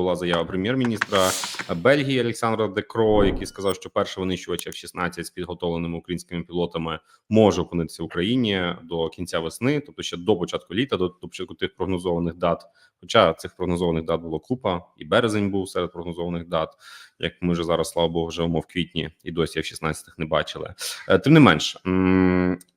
була заява прем'єр-міністра Бельгії Олександра Декро, який сказав, що перший винищувач F-16 з підготовленими українськими пілотами може опинитися в Україні до кінця весни, тобто ще до початку літа, до, до початку тих прогнозованих дат. Хоча цих прогнозованих дат було купа, і березень був серед прогнозованих дат. Як ми вже зараз, слава Богу, живемо в квітні і досі F-16 не бачили. Е, Тим не менш,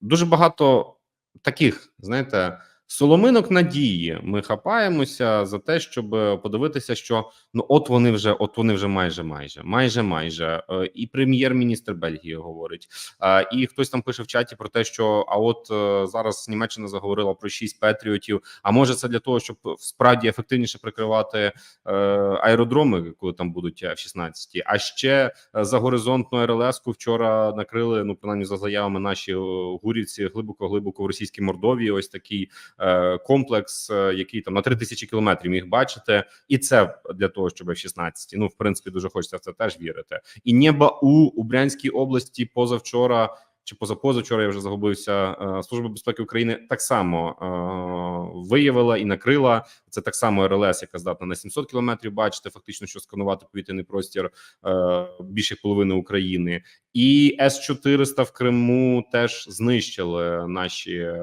дуже багато таких, знаєте, соломинок надії. Ми хапаємося за те, щоб подивитися, що ну от вони вже, от вони вже майже, майже, майже, майже. Е, І прем'єр-міністр Бельгії говорить. е, І хтось там пише в чаті про те, що а от е, зараз Німеччина заговорила про шість патріотів. А може, це для того, щоб справді ефективніше прикривати е, аеродроми, коли там будуть F-16. А ще е, за горизонтну РЛС-ку вчора накрили, ну принаймні за заявами наші е, гурівці глибоко глибоко в російській Мордовії. Ось такий е, комплекс, е, який там на 3000 кілометрів міг бачити, і це для того, щоб в 16 Ну в принципі дуже хочеться в це теж вірити. І небо у у Брянській області позавчора. Чи позапозавчора я вже загубився. е, Служба безпеки України так само е, виявила і накрила це так само РЛС, яка здатна на 700 кілометрів. Бачите, фактично, що сканувати повітряний простір е, більше половини України, і С 400 в Криму теж знищили наші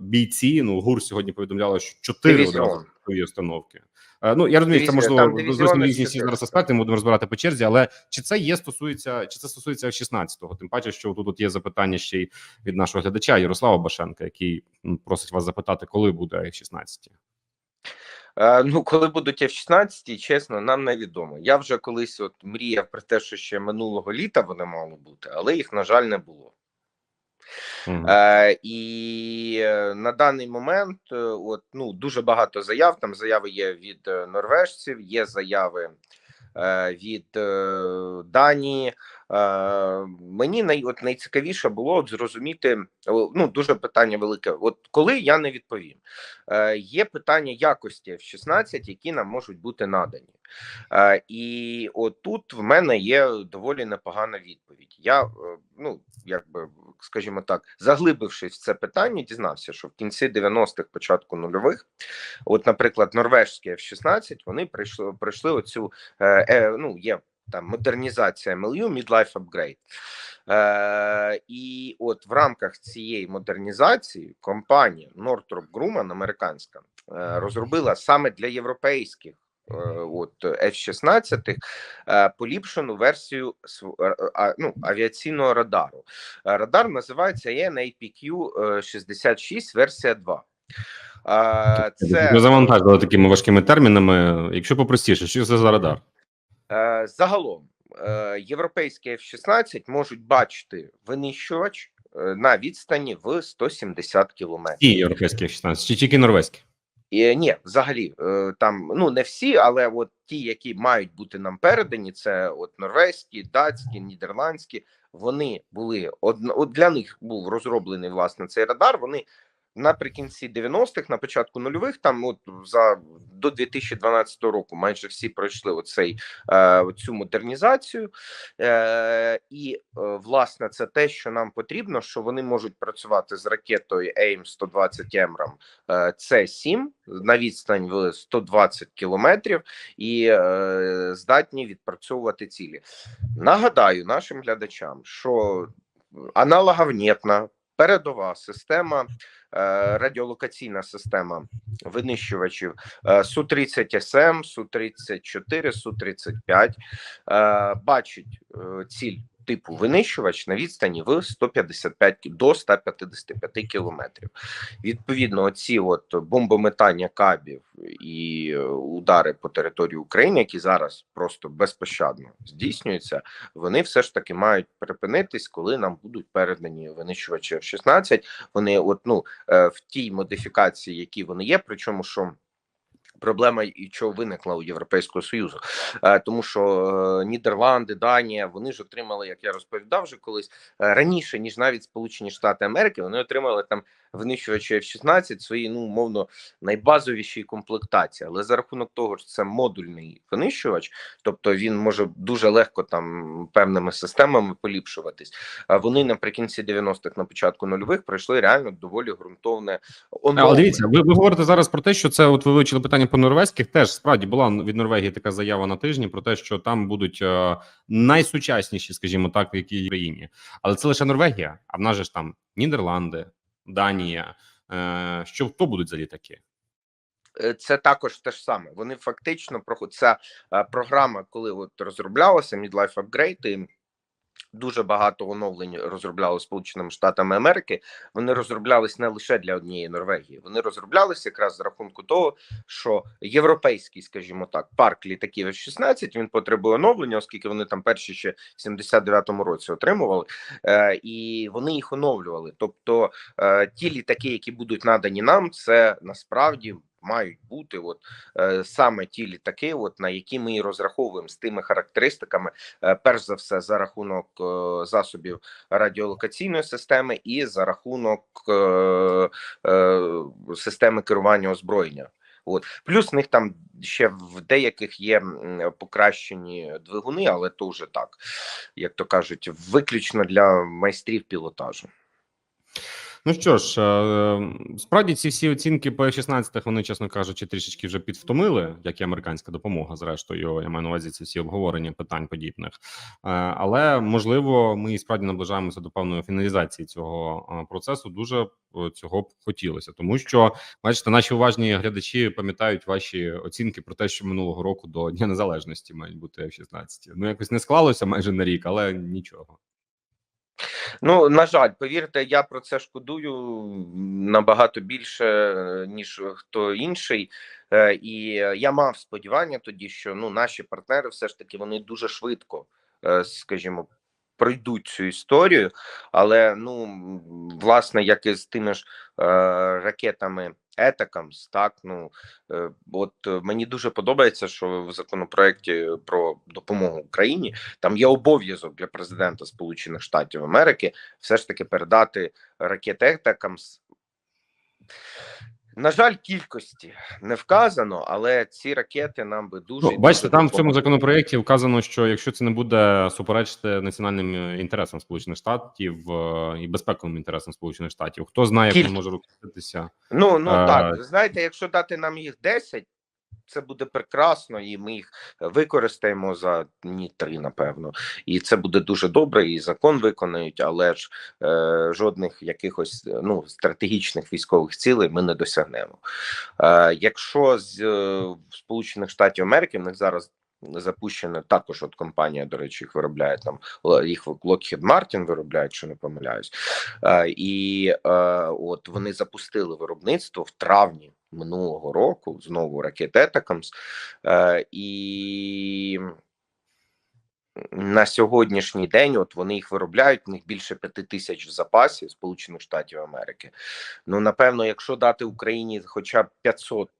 бійці. Ну ГУР сьогодні повідомляли, що чотири одразу установки. Е, Ну я розумію, це можливо різні всі зараз аспекти. Ми будемо розбирати по черзі, але чи це є стосується, чи це стосується 16-го? Тим паче, що тут от є запитання ще й від нашого глядача Ярослава Башенка, який просить вас запитати, коли буде F-16. Е, Ну, коли будуть F-16, чесно, нам невідомо. Я вже колись от мріяв про те, що ще минулого літа вони мали бути, але їх, на жаль, не було. Мгм. Е, і е, на даний момент е, от, ну, дуже багато заяв. Там заяви є від е, норвежців, є заяви е, від е, Данії. Е, мені най, от найцікавіше було от зрозуміти ну, дуже питання велике. От коли я не відповім, е, є питання якості F-16, які нам можуть бути надані. Е, і от тут в мене є доволі непогана відповідь. Я е, ну якби скажімо так, заглибившись в це питання, дізнався, що в кінці 90-х, початку нульових, от, наприклад, норвежські F-16, вони прийшли пройшли оцю е, е, ну є там модернізація MLU, Midlife Upgrade. Е, і от в рамках цієї модернізації компанія Northrop Grumman, американська, е, розробила саме для європейських е, от F-16 е, поліпшену версію ну, авіаційного радару. Радар називається ENAPQ 66 версія 2. Е, Це Ви завантажили такими важкими термінами. Якщо попростіше, що це за радар? Е, Загалом е, європейські F-16 можуть бачити винищувач е, на відстані в 170 кілометрів. І європейські F-16, чи тільки норвезькі? І, ні, взагалі там ну не всі, але от ті, які мають бути нам передані, це от норвезькі, датські, нідерландські. Вони були от для них був розроблений власне цей радар. Вони наприкінці 90-х, на початку нульових, там от за до 2012 року, майже всі пройшли оцей е, цю модернізацію, е, і е, власне це те, що нам потрібно, що вони можуть працювати з ракетою AIM 120 Емрам це 7 на відстань в 120 кілометрів і здатні відпрацьовувати цілі. Нагадаю нашим глядачам, що аналоговнєтна передова система, е, радіолокаційна система винищувачів. Е, Су-30 СМ, Су-34, Су-35 е, бачить е, ціль типу винищувач на відстані в 155 до 155 кілометрів. Відповідно, ці от бомбометання кабів і е, удари по території України, які зараз просто безпощадно здійснюються, вони все ж таки мають припинитись, коли нам будуть передані винищувачі F-16. Вони, от ну е, в тій модифікації, які вони є, причому що. Проблема і чого виникла у Європейського союзу, е, тому що е, Нідерланди, Данія вони ж отримали, як я розповідав вже колись е, раніше, ніж навіть Сполучені Штати Америки. Вони отримали там винищувачі F-16 свої ну умовно найбазовіші комплектації. Але за рахунок того, що це модульний винищувач, тобто він може дуже легко там певними системами поліпшуватись. Вони наприкінці 90-х, на початку нульових пройшли реально доволі ґрунтовне Але дивіться, ви, ви говорите зараз про те, що це от ви вивчили питання питання по норвезьких теж справді була від Норвегії така заява на тижні про те, що там будуть е, найсучасніші, скажімо так, в країні. Але це лише Норвегія. А в нас же ж там Нідерланди, Данія. Е, що хто будуть за літаки? Е, Це також те ж саме. Вони фактично ця програма, коли от розроблялася Midlife Upgrade, і дуже багато оновлень розробляли Сполученими Штатами Америки. Вони розроблялись не лише для однієї Норвегії. Вони розроблялися якраз за рахунку того, що європейський, скажімо так, парк літаків F-16, він потребує оновлення, оскільки вони там перші ще в 79-му році отримували, е, і вони їх оновлювали. Тобто е, ті літаки, які будуть надані нам, це насправді. Мають бути от е, саме ті літаки, от на які ми і розраховуємо з тими характеристиками, е, перш за все, за рахунок е, засобів радіолокаційної системи і за рахунок е, е, системи керування озброєння. От плюс в них там ще в деяких є покращені двигуни, але то вже так, як то кажуть, виключно для майстрів пілотажу. Ну що ж, е, справді ці всі оцінки по F-16, вони, чесно кажучи, трішечки вже підвтомили, як і американська допомога. Зрештою, я маю на увазі ці всі обговорення питань подібних. Е, Але можливо, ми і справді наближаємося до певної фіналізації цього е, процесу. Дуже цього б хотілося, тому що бачите, наші уважні глядачі пам'ятають ваші оцінки про те, що минулого року до Дня Незалежності мають бути F-16. Ну якось не склалося майже на рік, але нічого. Ну на жаль, повірте, я про це шкодую набагато більше е, ніж хто інший. Е, І я мав сподівання тоді, що ну наші партнери все ж таки вони дуже швидко, е, скажімо, пройдуть цю історію. Але ну власне, як і з тими ж е, ракетами Етакамс, так ну е, от е, мені дуже подобається, що в законопроекті про допомогу Україні там є обов'язок для президента Сполучених Штатів Америки все ж таки передати ракети Етакамс. На жаль, кількості не вказано, але ці ракети нам би дуже Ну, бачите, дуже там в цьому законопроєкті законопроекті вказано, що якщо це не буде суперечити національним е, інтересам Сполучених Штатів е, і безпековим інтересам Сполучених Штатів, хто знає, як може рухатися. Ну ну А, так знаєте, якщо дати нам їх 10, це буде прекрасно, і ми їх використаємо за дні три, напевно. І це буде дуже добре, і закон виконають, але ж е, жодних якихось е, ну стратегічних військових цілей ми не досягнемо. Е, якщо з е, Сполучених Штатів Америки в них зараз. Запущена також от компанія, до речі, їх виробляє там їх Lockheed Martin виробляє, якщо не помиляюсь. Е, і е, от вони запустили виробництво в травні минулого року знову ракет Етакамс. Е, і на сьогоднішній день от вони їх виробляють, в них більше п'яти тисяч в запасі Сполучених Штатів Америки. Ну, напевно, якщо дати Україні хоча б 500,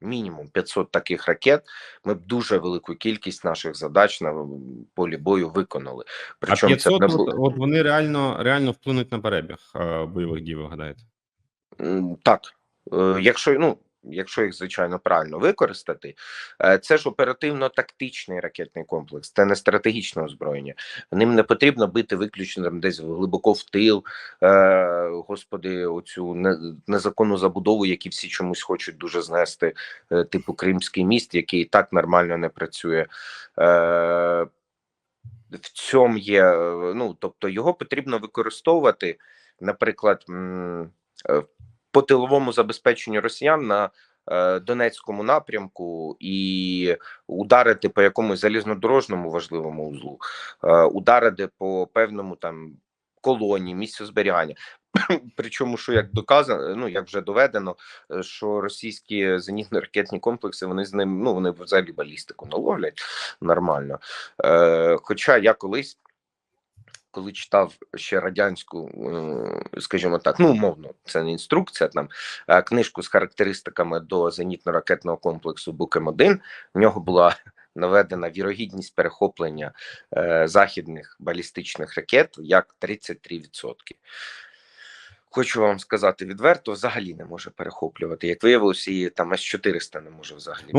мінімум 500 таких ракет, ми б дуже велику кількість наших задач на полі бою виконали. А Причому це не було. от вони реально реально вплинуть на перебіг е, бойових дій, ви гадаєте? Так, Е, якщо ну. Якщо їх звичайно правильно використати, Е, це ж оперативно-тактичний ракетний комплекс, це не стратегічне озброєння. Ним не потрібно бити виключно там десь глибоко в тил, е, господи, оцю незаконну забудову, які всі чомусь хочуть дуже знести, е, типу Кримський міст, який і так нормально не працює. В цьому є, ну тобто його потрібно використовувати, наприклад, е, по тиловому забезпеченню росіян на е, Донецькому напрямку і ударити по якомусь залізнодорожному важливому узлу, е, ударити по певному там колоні, місцю зберігання. Причому, що як доказано, ну як вже доведено, е, що російські зенітно-ракетні комплекси вони з ним ну вони взагалі балістику наловлять нормально. Е, Хоча я колись, коли читав ще радянську, е, скажімо так, ну умовно, це не інструкція, там е, книжку з характеристиками до зенітно-ракетного комплексу Букем 1 в нього була наведена вірогідність перехоплення е, західних балістичних ракет як 33%. Хочу вам сказати відверто, взагалі не може перехоплювати. Як виявилося, і там С-400 не може взагалі.